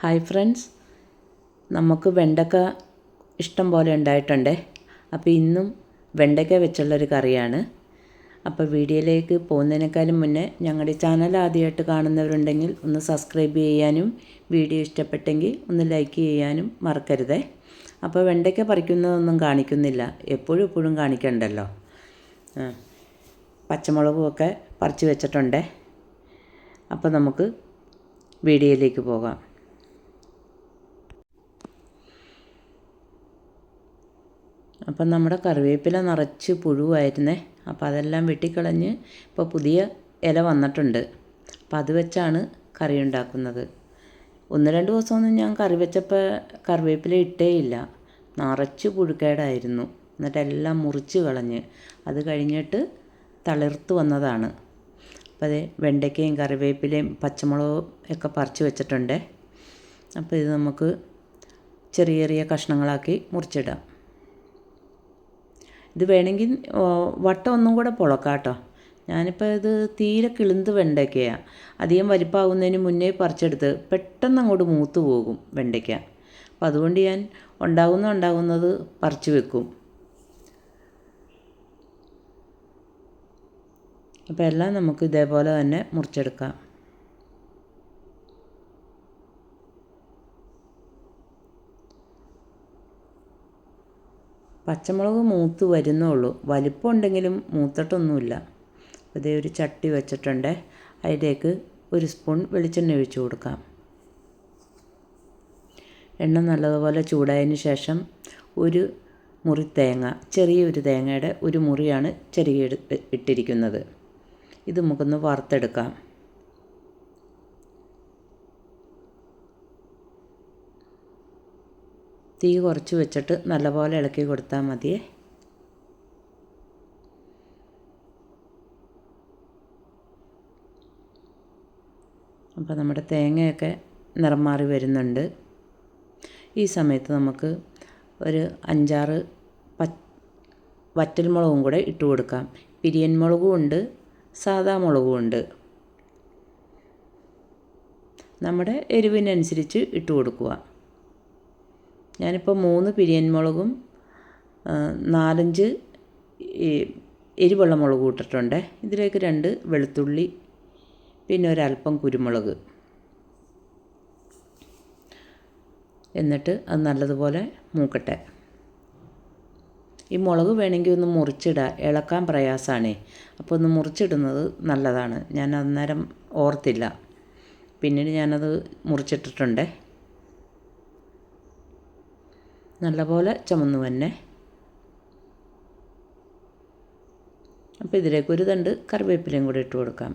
Hi friends. നമുക്ക് വെണ്ടക്ക ഇഷ്ടം പോലെ ഉണ്ടായിട്ടുണ്ടേ. അപ്പോൾ ഇന്നും വെണ്ടയ്ക്ക വെച്ചുള്ളൊരു കറിയാണ്. അപ്പോൾ വീഡിയോയിലേക്ക് പോകുന്നതിനേക്കാളും മുന്നേ ഞങ്ങളുടെ ചാനൽ ആദ്യമായിട്ട് കാണുന്നവരുണ്ടെങ്കിൽ ഒന്ന് സബ്സ്ക്രൈബ് ചെയ്യാനും വീഡിയോ ഇഷ്ടപ്പെട്ടെങ്കിൽ ഒന്ന് ലൈക്ക് ചെയ്യാനും മറക്കരുതേ. അപ്പോൾ വെണ്ടയ്ക്ക പറിക്കുന്നതൊന്നും കാണിക്കുന്നില്ല. എപ്പോഴും എപ്പോഴും കാണിക്കണ്ടല്ലോ. പച്ചമുളകുമൊക്കെ പറിച്ച് വെച്ചിട്ടുണ്ടേ. അപ്പോൾ നമുക്ക് വീഡിയോയിലേക്ക് പോകാം. അപ്പം നമ്മുടെ കറിവേപ്പില നിറച്ച് പുഴുവായിരുന്നേ. അപ്പോൾ അതെല്ലാം വെട്ടിക്കളഞ്ഞ് ഇപ്പോൾ പുതിയ ഇല വന്നിട്ടുണ്ട്. അപ്പോൾ അത് വെച്ചാണ് കറി ഉണ്ടാക്കുന്നത്. ഒന്ന് രണ്ട് ദിവസമൊന്നും ഞാൻ കറി വെച്ചപ്പോൾ കറിവേപ്പില ഇട്ടേ ഇല്ല. നിറച്ച് പുഴുക്കേടായിരുന്നു. എന്നിട്ട് എല്ലാം മുറിച്ച് കളഞ്ഞ് അത് കഴിഞ്ഞിട്ട് തളിർത്ത് വന്നതാണ്. അപ്പോൾ അത് വെണ്ടയ്ക്കയും കറിവേപ്പിലയും പച്ചമുളകും ഒക്കെ പറിച്ച് വെച്ചിട്ടുണ്ട്. അപ്പോൾ ഇത് നമുക്ക് ചെറിയ ചെറിയ കഷ്ണങ്ങളാക്കി മുറിച്ചിടാം. ഇത് വേണമെങ്കിൽ വട്ടം ഒന്നും കൂടെ പൊളക്കാം കേട്ടോ ഞാനിപ്പോൾ ഇത് തീരെ കിളുന്ത് വെണ്ടയ്ക്കയാണ് അധികം വലിപ്പമാകുന്നതിന് മുന്നേ പറിച്ചെടുത്ത് പെട്ടെന്ന് അങ്ങോട്ട് മൂത്ത് പോകും വെണ്ടയ്ക്ക. അപ്പോൾ അതുകൊണ്ട് ഞാൻ ഉണ്ടാകുന്ന ഉണ്ടാകുന്നത് പറിച്ചു വെക്കും. അപ്പോൾ എല്ലാം നമുക്ക് ഇതേപോലെ തന്നെ മുറിച്ചെടുക്കാം. പച്ചമുളക് മൂത്ത് വരുന്നുള്ളൂ. വലിപ്പം ഉണ്ടെങ്കിലും മൂത്തിട്ടൊന്നുമില്ല. അതേ ഒരു ചട്ടി വെച്ചിട്ടുണ്ട്. അതിലേക്ക് ഒരു സ്പൂൺ വെളിച്ചെണ്ണ ഒഴിച്ച് കൊടുക്കാം. എണ്ണ നല്ലതുപോലെ ചൂടായതിന് ശേഷം ഒരു മുറി തേങ്ങ ചെറിയൊരു തേങ്ങയുടെ ഒരു മുറിയാണ് ചെറിയ ഇട്ടിരിക്കുന്നത്. ഇത് നമുക്കൊന്ന് വറുത്തെടുക്കാം. തീ കുറച്ച് വെച്ചിട്ട് നല്ലപോലെ ഇളക്കി കൊടുത്താൽ മതിയേ. അപ്പോൾ നമ്മുടെ തേങ്ങയൊക്കെ നിറം മാറി വരുന്നുണ്ട്. ഈ സമയത്ത് നമുക്ക് ഒരു അഞ്ചാറ് പ വറ്റൽമുളകും കൂടെ ഇട്ട് കൊടുക്കാം. പിരിയൻ മുളകും ഉണ്ട് സാദാ മുളകും ഉണ്ട്. നമ്മുടെ എരിവിനനുസരിച്ച് ഇട്ട് കൊടുക്കുക. ഞാനിപ്പോൾ മൂന്ന് പിരിയൻ മുളകും നാലഞ്ച് എരിവുള്ള മുളക് ഇട്ടിട്ടുണ്ട്. ഇതിലേക്ക് രണ്ട് വെളുത്തുള്ളി പിന്നെ ഒരല്പം കുരുമുളക്. എന്നിട്ട് അത് നല്ലതുപോലെ മൂക്കട്ടെ. ഈ മുളക് വേണമെങ്കിൽ ഒന്ന് മുറിച്ചിടുക ഇളക്കാൻ പ്രയാസമാണേ അപ്പോൾ ഒന്ന് മുറിച്ചിടുന്നത് നല്ലതാണ്. ഞാൻ അന്നേരം ഓർത്തില്ല. പിന്നീട് ഞാനത് മുറിച്ചിട്ടിട്ടുണ്ടേ. നല്ലപോലെ ചുമന്നു തന്നെ. അപ്പോൾ ഇതിലേക്ക് ഒരു തണ്ട് കറിവേപ്പിലയും കൂടി ഇട്ട് കൊടുക്കാം.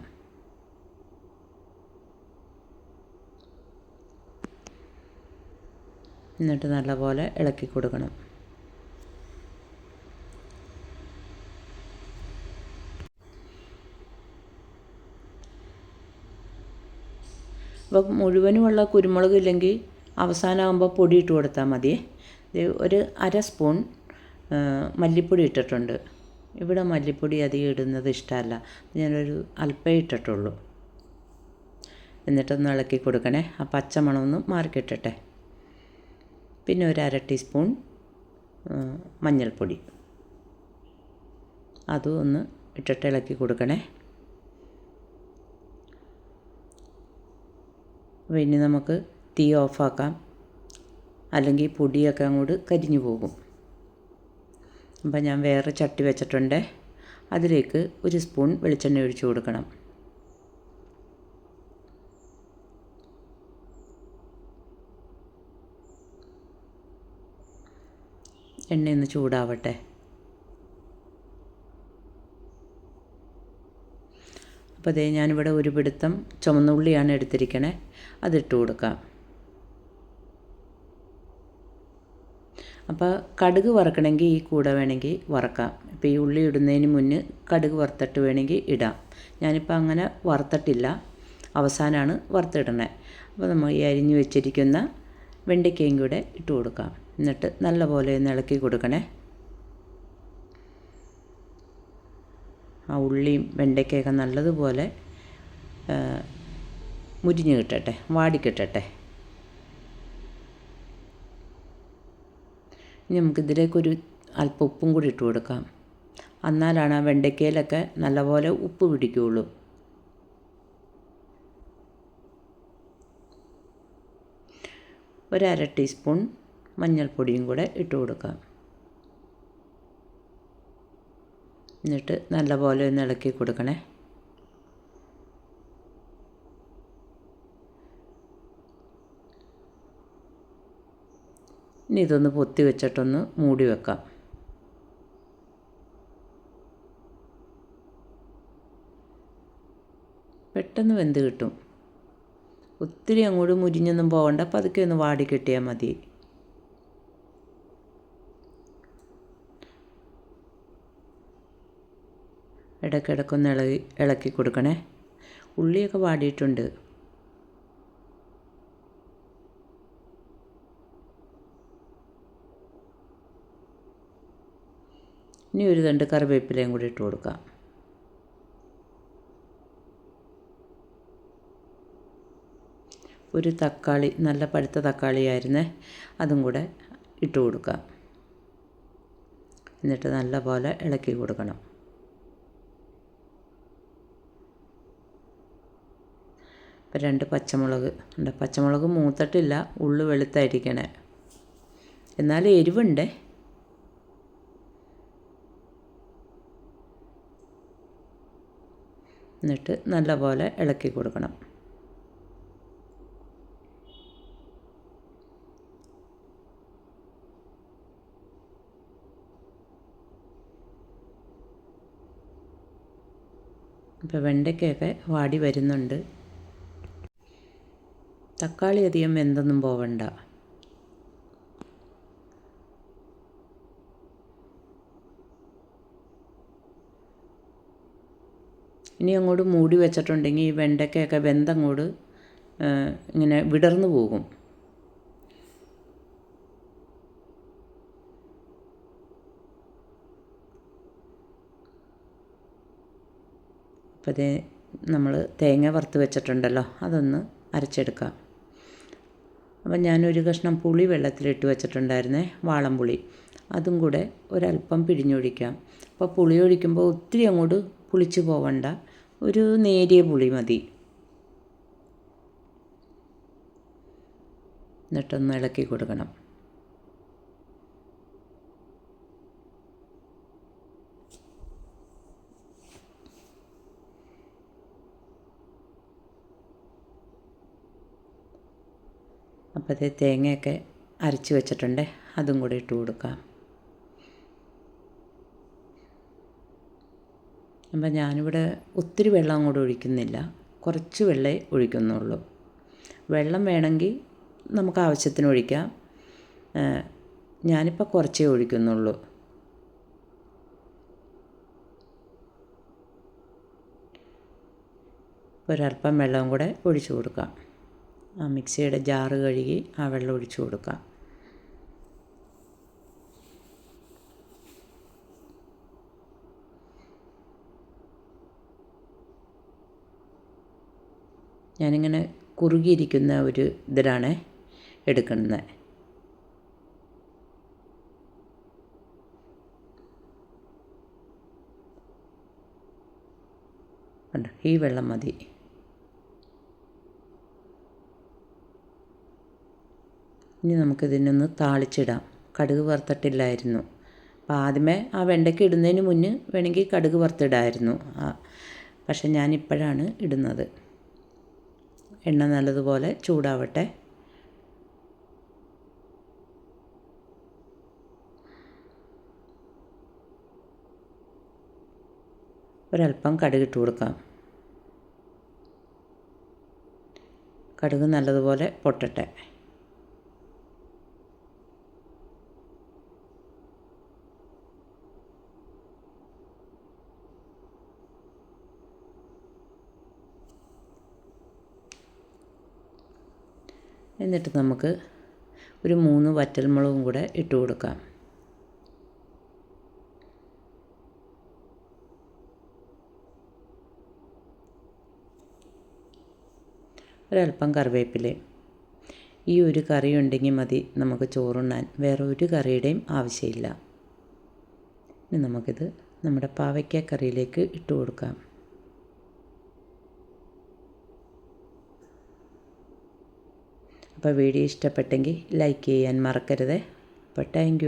എന്നിട്ട് നല്ലപോലെ ഇളക്കി കൊടുക്കണം. അപ്പോൾ മുഴുവനുമുള്ള കുരുമുളക് ഇല്ലെങ്കിൽ അവസാനമാകുമ്പോൾ പൊടി ഇട്ട് കൊടുത്താൽ മതിയേ. ഒരു അര സ്പൂൺ മല്ലിപ്പൊടി ഇട്ടിട്ടുണ്ട്. ഇവിടെ മല്ലിപ്പൊടി അധികം ഇടുന്നത് ഇഷ്ടമല്ല. ഞാനൊരു അല്പം ഇട്ടിട്ടുള്ളൂ. എന്നിട്ടൊന്ന് ഇളക്കി കൊടുക്കണേ. ആ പച്ചമണമൊന്ന് മാറിക്കിട്ടട്ടെ. പിന്നെ ഒരു അര ടീസ്പൂൺ മഞ്ഞൾപ്പൊടി. അതും ഒന്ന് ഇട്ടിട്ട് ഇളക്കി കൊടുക്കണേ. അപ്പോൾ ഇനി നമുക്ക് തീ ഓഫാക്കാം. അല്ലെങ്കിൽ പൊടിയൊക്കെ അങ്ങോട്ട് കരിഞ്ഞു പോകും. അപ്പം ഞാൻ വേറെ ചട്ടി വെച്ചിട്ടുണ്ട്. അതിലേക്ക് ഒരു സ്പൂൺ വെളിച്ചെണ്ണ ഒഴിച്ചു കൊടുക്കണം. എണ്ണയൊന്ന് ചൂടാവട്ടെ. അപ്പോൾ അതേ ഞാനിവിടെ ഒരു പിടുത്തം ചുമന്നുള്ളിയാണ് എടുത്തിരിക്കണേ. അതിട്ട് കൊടുക്കാം. അപ്പോൾ കടുക് വറക്കണമെങ്കിൽ ഈ കൂടെ വേണമെങ്കിൽ വറക്കാം. ഇപ്പോൾ ഈ ഉള്ളി ഇടുന്നതിന് മുന്നേ കടുക് വറുത്തിട്ട് വേണമെങ്കിൽ ഇടാം. ഞാനിപ്പോൾ അങ്ങനെ വറുത്തിട്ടില്ല. അവസാനമാണ് വറുത്തിടണേ അപ്പോൾ നമ്മൾ ഈ അരിഞ്ഞു വെച്ചിരിക്കുന്ന വെണ്ടയ്ക്കയും കൂടെ ഇട്ട് കൊടുക്കാം. എന്നിട്ട് നല്ലപോലെ ഒന്ന് ഇളക്കി കൊടുക്കണേ. ആ ഉള്ളിയും വെണ്ടയ്ക്കയൊക്കെ നല്ലതുപോലെ മുരിഞ്ഞ് കിട്ടട്ടെ വാടി കിട്ടട്ടെ ഇനി നമുക്കിതിലേക്കൊരു അല്പം ഉപ്പും കൂടി ഇട്ട് കൊടുക്കാം. എന്നാലാണ് ആ വെണ്ടയ്ക്കയിലൊക്കെ നല്ലപോലെ ഉപ്പ് പിടിക്കുകയുള്ളൂ ഒരര ടീസ്പൂൺ മഞ്ഞൾപ്പൊടിയും കൂടെ ഇട്ട് കൊടുക്കാം. എന്നിട്ട് നല്ലപോലെ ഒന്ന് ഇളക്കി കൊടുക്കണേ. ഇനി ഇതൊന്ന് പൊത്തി വെച്ചിട്ടൊന്ന് മൂടി വെക്കാം. പെട്ടെന്ന് വെന്ത് കിട്ടും. ഒത്തിരി അങ്ങോട്ട് മുരിഞ്ഞൊന്നും പോകണ്ട പതുക്കെ ഒന്ന് വാടി കിട്ടിയാൽ മതി. ഇടയ്ക്കിടയ്ക്കൊന്ന് ഇളകി ഇളക്കി കൊടുക്കണേ. ഉള്ളിയൊക്കെ വാടിയിട്ടുണ്ട്. ഇനി ഒരു തണ്ട് കറിവേപ്പിലയും കൂടി ഇട്ട് കൊടുക്കാം. ഒരു തക്കാളി നല്ല പഴുത്ത തക്കാളിയായിരുന്നേ അതും കൂടെ ഇട്ട് കൊടുക്കാം. എന്നിട്ട് നല്ല പോലെ ഇളക്കി കൊടുക്കണം. ഇപ്പം രണ്ട് പച്ചമുളക് ഉണ്ട് പച്ചമുളക് മൂത്തിട്ടില്ല ഉള്ളു വെളുത്തായിരിക്കണേ. എന്നാലും എരിവുണ്ടേ? എന്നിട്ട് നല്ലപോലെ ഇളക്കി കൊടുക്കണം. ഇപ്പോൾ വെണ്ടയ്ക്കയൊക്കെ വാടി വരുന്നുണ്ട്. തക്കാളി അധികം വെന്തൊന്നും പോവണ്ട. ഇനി അങ്ങോട്ട് മൂടി വെച്ചിട്ടുണ്ടെങ്കിൽ ഈ വെണ്ടയ്ക്കയൊക്കെ വെന്തങ്ങോട്ട് ഇങ്ങനെ വിടർന്നു പോകും. അപ്പോൾ നമ്മൾ തേങ്ങ വറുത്ത് വെച്ചിട്ടുണ്ടല്ലോ അതൊന്ന് അരച്ചെടുക്കാം. അപ്പം ഞാനൊരു കഷ്ണം പുളി വെള്ളത്തിലിട്ട് വെച്ചിട്ടുണ്ടായിരുന്നേ വാളംപുളി. അതും കൂടെ ഒരല്പം പിഴിഞ്ഞൊഴിക്കാം. അപ്പോൾ പുളി ഒഴിക്കുമ്പോൾ ഒത്തിരി അങ്ങോട്ട് പുളിച്ച് പോവണ്ട. ഒരു നേരിയ പുളി മതി. എന്നിട്ടൊന്ന് ഇളക്കി കൊടുക്കണം. അപ്പോഴത്തെ തേങ്ങയൊക്കെ അരച്ച് വെച്ചിട്ടുണ്ട്. അതും കൂടി ഇട്ട് കൊടുക്കാം. അപ്പം ഞാനിവിടെ ഒത്തിരി വെള്ളം അങ്ങോട്ട് ഒഴിക്കുന്നില്ല. കുറച്ച് വെള്ളമേ ഒഴിക്കുന്നുള്ളൂ. വെള്ളം വേണമെങ്കിൽ നമുക്ക് ആവശ്യത്തിന് ഒഴിക്കാം. ഞാനിപ്പോൾ കുറച്ചേ ഒഴിക്കുന്നുള്ളൂ. ഒരല്പം വെള്ളവും കൂടെ ഒഴിച്ചു കൊടുക്കാം. ആ മിക്സിയുടെ ജാറ് കഴുകി ആ വെള്ളം ഒഴിച്ചു കൊടുക്കാം. ഞാനിങ്ങനെ കുറുകിയിരിക്കുന്ന ഒരു ഇതിലാണ് എടുക്കുന്നത്. ഈ വെള്ളം മതി. ഇനി നമുക്കിതിനൊന്ന് താളിച്ചിടാം. കടുക് വറുത്തിട്ടില്ലായിരുന്നു. അപ്പോൾ ആദ്യമേ ആ വെണ്ടയ്ക്ക ഇടുന്നതിന് മുന്നേ വേണമെങ്കിൽ കടുക് വറുത്തിടായിരുന്നു. പക്ഷെ ഞാനിപ്പോഴാണ് ഇടുന്നത്. എണ്ണ നല്ലതുപോലെ ചൂടാവട്ടെ. ഒരല്പം കടുകിട്ട് കൊടുക്കാം. കടുക് നല്ലതുപോലെ പൊട്ടട്ടെ. എന്നിട്ട് നമുക്ക് ഒരു മൂന്ന് വറ്റൽമുളകും കൂടെ ഇട്ട് കൊടുക്കാം. ഒരല്പം കറിവേപ്പില. ഈ ഒരു കറി ഉണ്ടെങ്കിൽ മതി നമുക്ക് ചോറുണ്ണാൻ. വേറെ ഒരു കറിയുടെയും ആവശ്യമില്ല. ഇനി നമുക്കിത് നമ്മുടെ പാവയ്ക്ക കറിയിലേക്ക് ഇട്ട് കൊടുക്കാം. അപ്പോൾ വീഡിയോ ഇഷ്ടപ്പെട്ടെങ്കിൽ ലൈക്ക് ചെയ്യാൻ മറക്കരുത്. അപ്പോൾ താങ്ക്